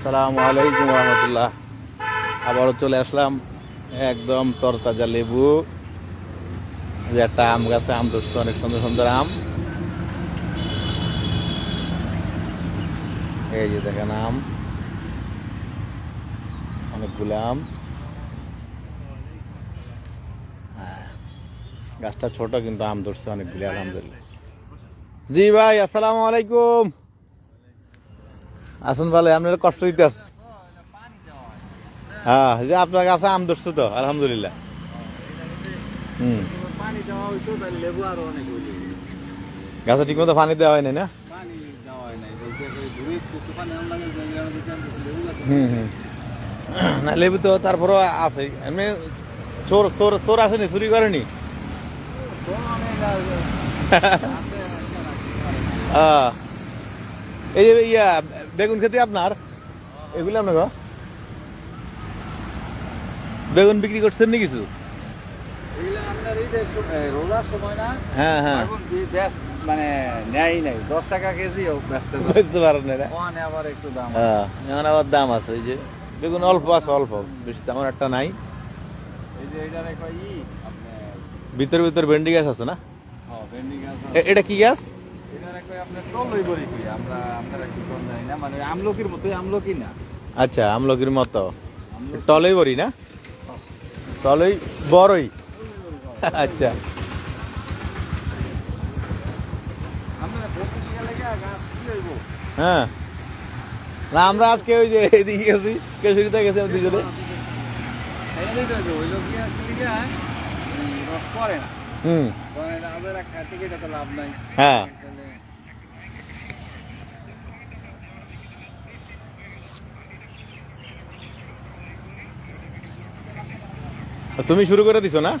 আসসালামু আলাইকুম রহমতুল্লাহ। আবারও চলে আসলাম একদম তরতাজা লেবু। যে একটা আম গাছে আম ধরছে অনেক সুন্দর সুন্দর আম। এই যে দেখেন আম। অনেকগুলো আম। হ্যাঁ, গাছটা ছোট কিন্তু আম ধরছে অনেকগুলি আলহামদুলিল্লাহ। জি ভাই আসসালামু আলাইকুম। আসুন ভালো, আপনার কষ্ট দিতে আছে হ্যাঁ যে আপনার কাছে আম ধরছে তো, আলহামদুলিল্লাহ। হুম। গাছে ঠিক মতো পানি দেওয়া হয়নি না? হুম হুম। না, লেবু তো তারপরও আছে। এমনি চোর চোর চোর আসেনি, চুরি করেনি? এই যে ইয়া বেগুন খেতে আপনার? এগুলো আপনার? বেগুন বিক্রি করছেন নি কিছু? হ্যাঁ হ্যাঁ। মানে নেয় নাই। দশ টাকা কেজি পারেন না আবার একটু দাম হ্যাঁ এখন আবার দাম আছে এই যে বেগুন অল্প আছে অল্প। বেশি তেমন একটা নাই। ভিতর ভিতর ভেন্ডি গাছ আছে না? হ্যাঁ এটা কি গাছ? আমলকির মতোই আমলকি না। আচ্ছা আমলকির মতো। টলেই বড়ি না? টলেই বড়ই। আচ্ছা। হ্যাঁ। না আমরা আজকে ওই যে এদিকে গেছি কেশরিতে গেছি দুজনে। হুম। হ্যাঁ তাহলে তুমি শুরু করে দিছো না?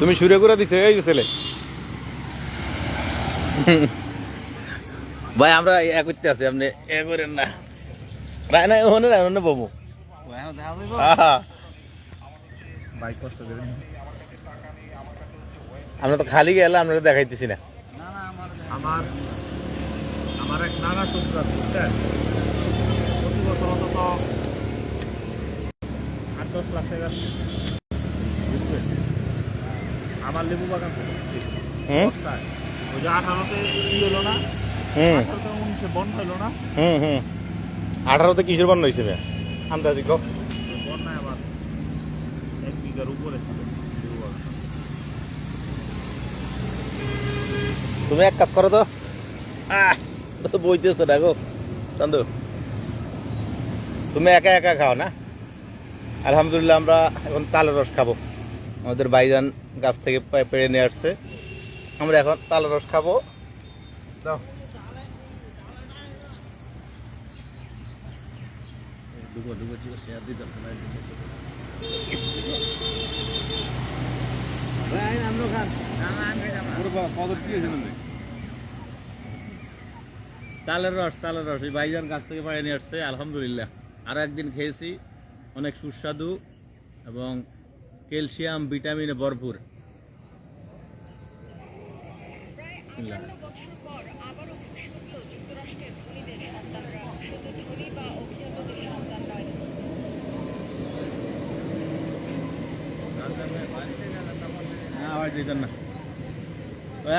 তুমি শুরু করে দিছো এই ছেলে। ভাই আমরা এ করতে আছি আপনি এ করেন না। রায় না ওখানে রায় না আমরা তো খালি গেলে আমরা দেখাইতেছি না। না আমার আমার আমার এক নানা শ্বশুর আছে বুঝছেন? প্রতি বছর অন্তত আট দশ লাখ টাকা। বুঝছেন আমার লেবু বাগান হুম ওই যে আঠারোতে ই হলো না? উনিশে হলো না? হুম হুম আঠারোতে কিশোর বন্ধ হয়েছে ভাই আন্দাজি কো? বন্যায় আবার এক বিঘার উপরে ছিল তুমি এক কাজ করো তো। আহ, এটা তো বইতেছে দেখো চান্দু। তুমি একা একা খাও না? আলহামদুলিল্লাহ আমরা এখন তালের রস খাব। আমাদের বাইজান গাছ থেকে পে- পেড়ে নিয়ে আসছে। আমরা এখন তালের রস খাব। তালের রস তালের রস। এই বাইজান গাছ থেকে পাড়ে নিয়ে আসছে। আলহামদুলিল্লাহ। আর একদিন খেয়েছি। অনেক সুস্বাদু এবং ক্যালসিয়াম ভিটামিনে ভরপুর।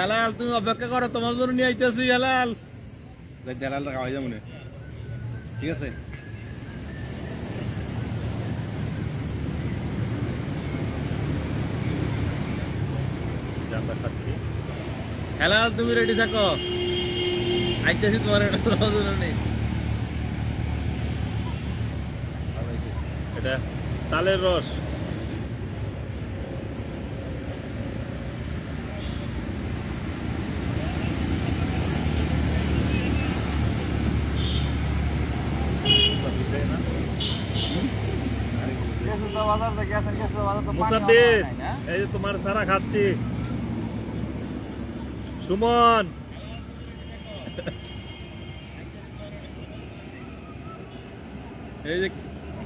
হেলাল তুমি অপেক্ষা করো তোমার জন্য নিয়ে আইতেছি হেলাল। দেখ হেলালটা খাওয়াই যাব ঠিক আছে? জানলা খাচ্ছি হেলাল, তুমি রেডি থাকো? আইতেছি তোমার এটা এটা তালের রস। মুসাদ্দিদ এই যে তোমার সারা খাচ্ছি। সুমন। এই যে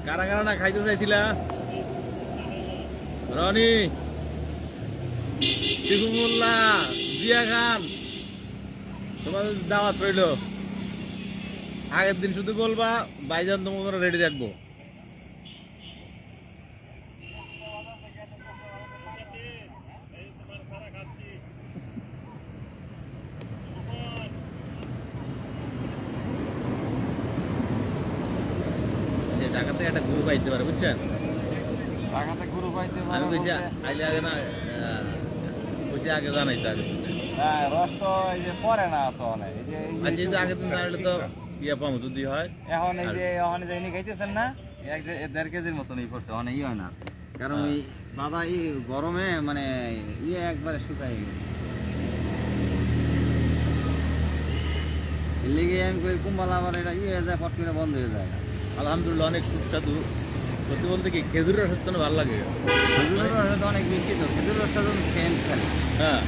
কারা কারা না খাইতে চাইছিলা? রনি টিকুমুল্লাহ জিয়া খান, তোমাদের দাওয়াত রইল। আগের দিন শুধু বলবা বাইজান তোমার রেডি রাখব যে ঢাকাতে একটা গ্রুপ আইতে পারে বুঝছেন ঢাকাতে গুরু পাইতে আমি কইছি আইলে আগে না আহ, আগে জানাইতে আগে। হ্যাঁ রস তো এই যে পরে না তো অনেক। এই যে এই যে আর যেহেতু আগের দিন জানাইলে তো ইয়ে পাবো যদি হয়। এখন এই যে এখন যে ইনি খাইতেছেন না এক দেড় কেজির মতন ই করছে হয় না। কারণ হ্যাঁ। এই দাদা এই গরমে মানে ইয়ে একবারে শুকাই গেছে। লেগে আমি কই কুম্বালা আবার এটা ইয়ে যায় ফট করে বন্ধ হয়ে যায়। আলহামদুলিল্লাহ অনেক সুস্বাদু। সত্যি বলতে কি খেজুর রসের জন্য ভালো লাগে? খেজুরের রস অনেক মিষ্টি তো খেজুর রসটা তো সেন্ট খেলে। হ্যাঁ।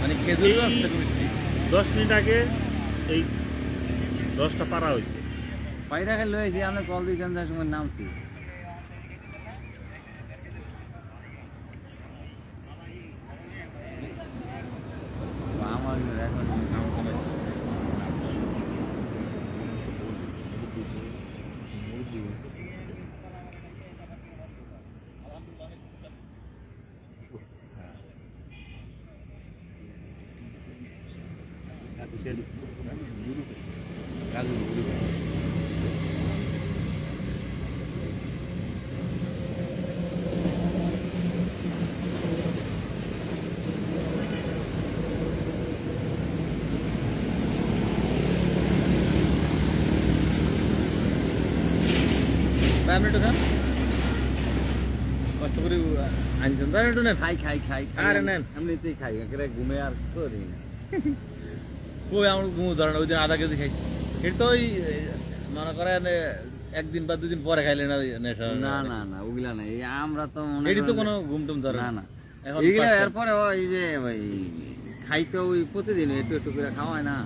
মানে খেজুর রস থেকে মিষ্টি। দশ মিনিট আগে এই দশটা পারা হয়েছে। পায়রা খেলে হয়েছে আমরা কল দিয়েছেন সময় নামছি আমার এখন কাম করে কষ্ট করে আনছেন। তাই একটু খাই খাই খাই খাই। আরে নেন। এমনিতেই খাই একেবারে ঘুমে আর করি না কই আমার ঘুমো ধরে না ওই দিন আধা কেজি খাইছি। এটা তো ওই মনে করেন একদিন বা দুদিন পরে খাইলে না নেশা না না না ওগুলা না এই আমরা তো মনে এটি তো কোনো ঘুম টুম ধরে না। না এগুলা এরপরে ওই যে ওই খাইতে ওই প্রতিদিন একটু একটু করে খাওয়ায় না।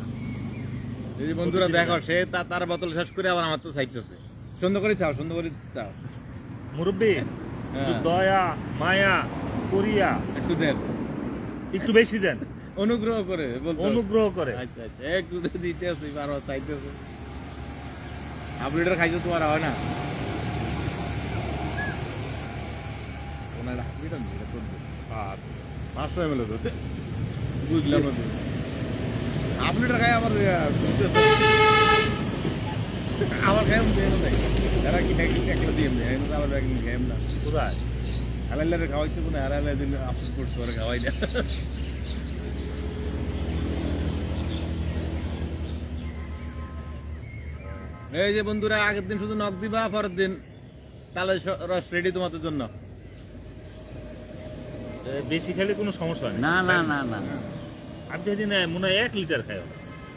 যদি বন্ধুরা দেখো সে তার বোতল শেষ করে আবার আমার তো চাইতেছে। সুন্দর করে চাও সুন্দর করে চাও। মুরব্বী হ্যাঁ। দয়া মায়া করিয়া। একটু দেন। একটু বেশি দেন। অনুগ্রহ করে। অনুগ্রহ করে। আচ্ছা আচ্ছা। একটু তো দিতে আছে বারো চাইতেছে হাফ লিটার খাইতে তো আর হয় না? ওনার হাফ লিটার নেই, এটা করবে। আর পাঁচশো এম এল বুঝলাম না তো। হাফ লিটার খাই আবার। আবার কি দিয়ে আবার না খাওয়াইতে কোনো হারাইলে দিন আফসোস খাওয়াই না এই যে বন্ধুরা আগের দিন শুধু নখ দিবা পরের দিন তালে রস রেডি তোমাদের জন্য। বেশি খেলে কোনো সমস্যা নেই না। না না না? আমি যেদিন এ, মনে হয় এক লিটার খাই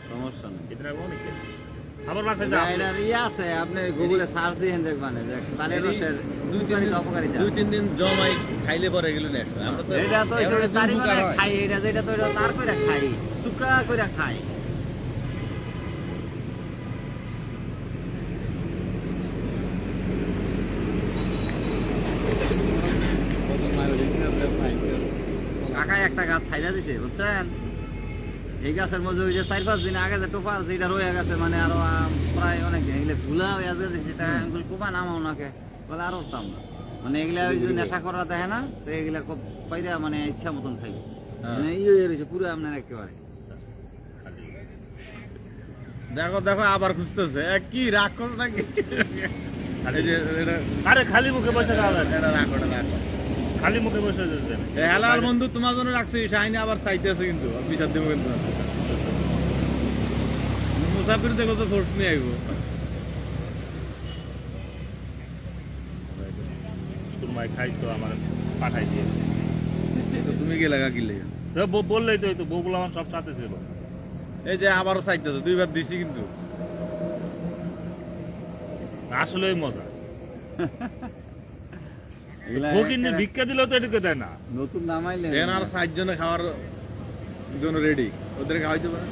সমস্যা নেই। এদিন অনেক আমার বাসায় যা এটার ইয়ে আছে আপনি গুগলে সার্চ দিয়ে দেখবেন যে তালের রসের দুই তিন দিন উপকারিতা দুই তিন দিন জমাই খাইলে পরে নেই আমরা তো এটা তো তারি মানে খাই এটা যেটা তো তার করে খাই চুকা করে খাই। কাকা একটা গাছ ছাইরা দিছে বুঝছেন? এই গাছের মধ্যে ওই যে চার পাঁচ দিন আগে যে টোপা যেটা রয়ে গেছে মানে আরও প্রায় অনেক দিন এগুলো ভুলা হয়ে যাচ্ছে সেটা আমি বলি কোপা নামা ওনাকে। বলে আরও উঠতাম না মানে এগুলা ওই যে নেশা করা দেখে না তো এগুলা খুব পাইরা মানে ইচ্ছা মতন খাই হ্যাঁ। মানে ইয়ে হয়ে রয়েছে পুরো আপনার একেবারে। দেখো দেখো আবার খুঁজতেছে। কি রাগ করো নাকি? আরে খালি মুখে বসে রাখো রাখো খালি মুখে বসে এ, হালাল বন্ধু তোমার জন্য রাখছি শাহিনী আবার চাইতেছে কিন্তু বিচার দেবো কিন্তু মুসাফির দেখো তো ফোর্স নিয়ে আইবো। সুরমাই খাইছো আমার পাঠাই দিয়ে। তুমি গেলে গা কিলে তো বললেই তো এই তো বউগুলো আমার সব সাথে ছিল। এই যে আবারও চাইতেছে দুইবার দিছি কিন্তু। আসলেই মজা। এগুলা ভিক্ষা দিলেও তো এটুকু দেয় না। নতুন নামাইলে দেন আর ষাট জনে খাওয়ার জন্য রেডি ওদের খাওয়াইতে পারে।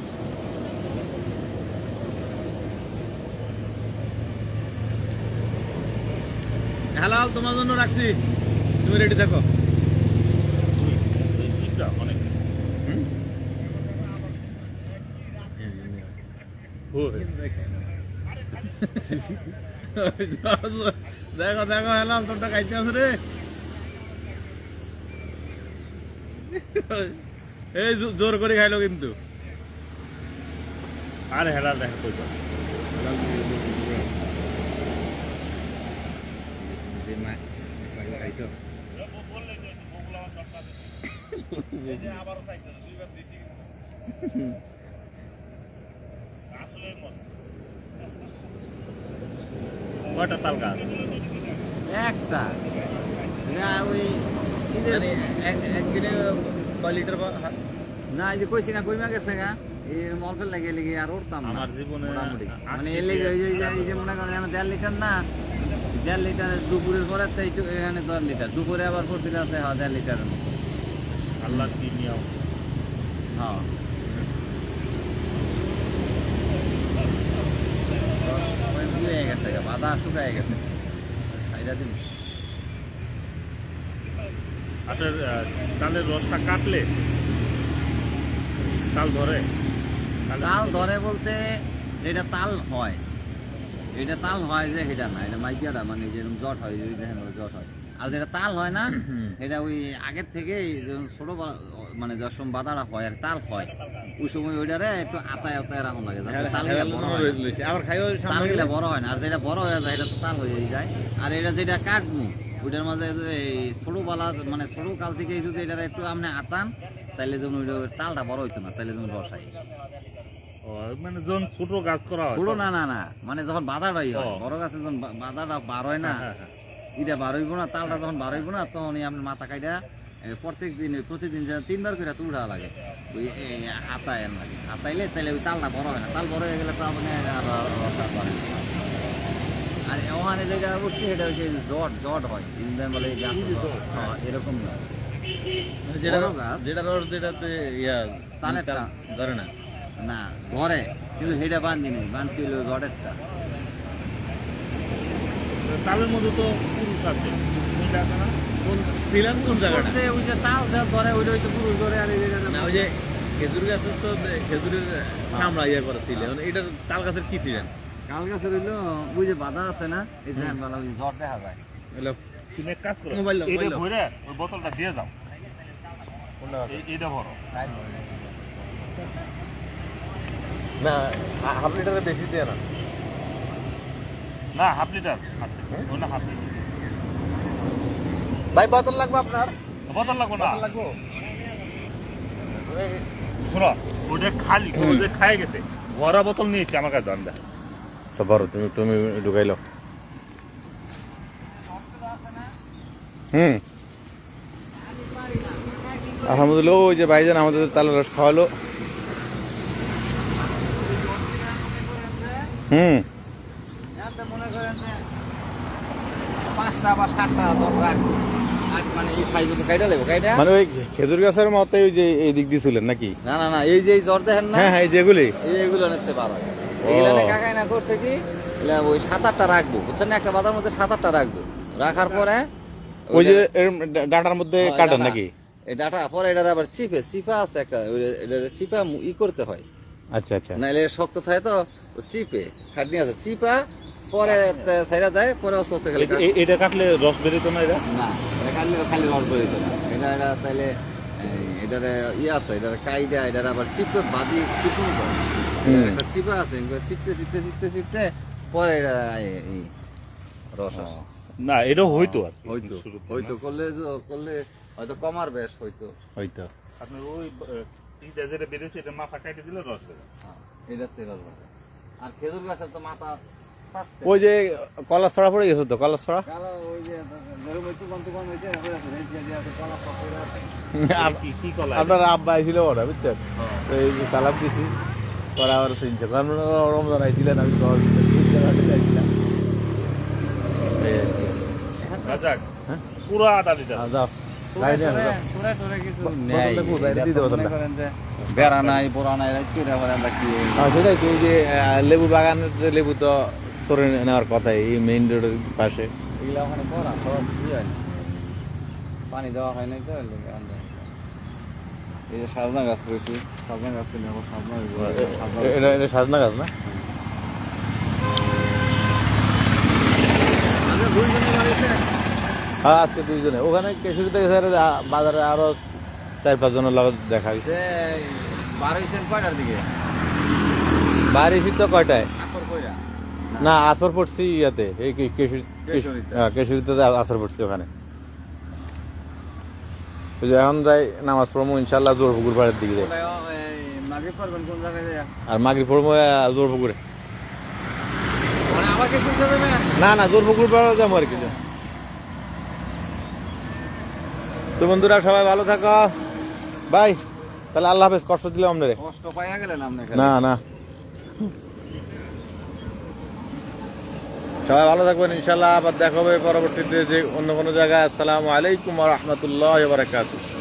হালাল তোমার জন্য রাখছি। তুমি রেডি থাকো। অনেক হুম? দেখো দেখো, হেলাল, তোরটা খাইতে আছে রে। এই জোর করে খাইলো কিন্তু। আর হেলাল, দেখা কইবা কয়টা তাল গাছ? একটা। না ওই ঈদের একদিনে কয় লিটার না এই যে কইছি না কইমা গেছে গা। এই মলফেল লাগে লেগে আর উঠতাম না আমার জীবনে মোটামুটি। আজকে মানে এর লেগে ওই যে মনে করেন দেড় লিটার না দেড় লিটার দুপুরের পরে তো এইটু এখানে দশ লিটার। দুপুরে আবার আছে হ্যাঁ দেড় আল্লাহ কি নিয়ম? হ্যাঁ। ইয়ে হয়ে গেছে গা, শুকায় গেছে। আপনার আহ, তালের রসটা কাটলে? তাল ধরে? তাল ধরে বলতে যেটা তাল হয় এটা তাল হয় যে সেটা না এটা মাইকিয়াটা মানে যেরকম জট হয় যদি দেখেন জট হয়। আর যেটা তাল হয় না এটা ওই আগের থেকে ছোট মানে যখন সময় বাদাটা হয় আর তাল হয় ওই সময় ওইটারে একটু আতায় আতায় রাখুন লাগে তাল গিলা বড় হয় না। আবার খাইও তাল বড় হয় না আর যেটা বড় হয়ে যায় এটা তো তাল হয়ে যায়। আর এটা যেটা কাটবো ওইটার মাঝে এই ছোট বালা মানে ছোট কাল থেকে যদি এটা একটু আপনি আতান তাহলে যেমন ওইটা তালটা বড় হইতো না তাহলে যেমন রসাই মানে যখন ছোট গাছ করা হয় পুরো না না না মানে যখন বাধাটাই হয়। বড় গাছে যখন বাধাটা বার হয় না হ্যাঁ, হ্যাঁ, এটা বার হইব না তালটা যখন বার হইব না তখনই আপনি মাথা কাইটা প্রত্যেক দিন প্রতিদিন যেন তিনবার করে তুড়া লাগে। ওই হাতায় লাগে। হাতাইলে তাহলে ওই তালটা বড় হয় না। তাল বড় হয়ে গেলে তো আপনি আর রসটা করে আর ওখানে যেটা বসছি সেটা হচ্ছে জট জট হয়। ইন্ডিয়ান বলে হ্যাঁ এরকম না। যেটা বড় যেটা রস যেটাতে ইয়া তালেরটা। তাল ধরে না। না ঘরে কিন্তু সেটা বান্ধি নেই। বান্ধছি হলো জটেরটা। তালের মধ্যে তো পুরুষ আছে। আছে না? কোন ছিলেন কোন জায়গাটা? ওই যে তাল যা ধরে ওইটা হয়তো পুরুষ ধরে আর এই না। ওই যে খেজুর গাছের তো খেজুরের কামড়া ইয়ে করা ছিল। মানে তাল গাছের কি ছিলেন? গাছের হইল ওই যে বাধা আছে না এই ধান বেলা ওই ঝড় দেখা যায়। হলো তুমি এক কাজ করো মোবাইল এটা মোবাইল ওই বোতলটা দিয়ে যাও। এই- ভরো না হাফ লিটারের বেশি দিয়ে না। না হাফ লিটার আছে। ওটা হাফ লিটার। ভাই বোতল লাগবে আপনার? বোতল লাগবো না? লাগবো। শোনো ওটা খালি ওটা খাই গেছে। ভরা বোতল নিয়েছি আমার কাছে দাম দেয় তো বড় তুমি তুমি ঢুকাইলো। হুম। আলহামদুলিল্লাহ ওই যে ভাইজান আমাদের তালের রস খাওয়ালো। হুম। মনে করেন পাঁচটা বা সাতটা রাখব। আর মানে মানে ওই খেজুর গাছের মতো ওই যে এই দিক দিয়ে ছিলেন নাকি? না না না এই যে জ্বর দেখেন না? হ্যাঁ হ্যাঁ যেগুলি। এইগুলো নিতে পারো। কাকাই না করছে কি? ওই সাত আটটা রাখব বুঝছেন একটা বাদার মধ্যে সাত আটটা রাখব। রাখার পরে ওই যে ডাঁটার মধ্যে কাটেন। নাকি? এই ডাটা পরে এটা আবার চিপে চিপা আছে একটা ওই- চিপা ই করতে হয়। আচ্ছা আচ্ছা। নাইলে শক্ত থাকে তো চিপে খাটনি আছে। চিপা পরে সাইডা দেয় পরে আস্তে আস্তে খালি। এটা কাটলে রস বেরোতো না এটা? না এটা খালি খালি রস বেরিত না। এটা এটা তাইলে এই, এটারে ইয়ে আছে এটারে কাইডা এটারে আবার চিপে বাদি চিপুন একটা চিপা আছে চিপতে চিপতে চিপতে চিপতে পরে এটা রস না এটা হইতো আর কি। হয়তো হয়তো করলে তো- করলে হয়তো কমার বেশ হয়তো হয়তো আপনার ওই যেটা বেরোচ্ছে এটা মাথা কাটে দিলে রস বেরো হ্যাঁ, এটা তেল আর খেজুর গাছের তো মাথা ওই যে কলা ছড়া পড়ে গেছে তো কলা ছড়া আপনার আব্বা আইছিল ওরা বুঝছেন তো এই যে সালাম দিছি পরে আবার শুনছে কারণ রমজান আইছিলেন আমি হ্যাঁ? পুরো আধা লিটার আহ, যাও সুরে গাড়ি নিয়ে টুরে- যাও। সুরে টুরে কিছু বোতলটা নেই। কোথায়? এটা দিতে তো বোতলটা। মনে করেন যে বেড়া নাই, বোড়া নাই, হ্যাঁ সেটাই যে লেবু বাগানের যে লেবু তো সরে নেওয়ার কথা এই মেইন রোডের পাশে। এগুলা ওখানে করা, সব বুঝি পানি দেওয়া হয় নাই তো। এই যে সাজনা গাছ রয়েছে সাজনা গাছ নেব সাজনা এটা এটা সাজনা গাছ না? হ্যাঁ আজকে দুইজনে। ওখানে কেশুরিতে গেছে বাজারে আরও চার পাঁচ জনের লগত দেখা গেছে যে বার হয়েছেন কয়টার দিকে? বাইরে তো কয়টায়? না আসর পড়ছি ইয়াতে এই কেশুরিতে। আসর পড়ছি ওখানে। এখন যাই নামাজ পড়ব ইনশাল্লাহ জোর পুকুর পাড়ের দিকে যাই? আর মাগরি পড়ব জোর পুকুরে মানে না না জোর পুকুর পাড়ে যাব আর কি। তো বন্ধুরা সবাই ভালো থাকো। বাই। তাহলে আল্লাহ হাফেজ কষ্ট দিলাম আপনারে। কষ্ট পাইয়া গেলেন আপনি না না। সবাই ভালো থাকবেন ইনশাল্লাহ আবার দেখা হবে পরবর্তীতে যে অন্য কোনো জায়গায়। আসসালামু আলাইকুম রহমতুল্লাহ বারাকাতুহ।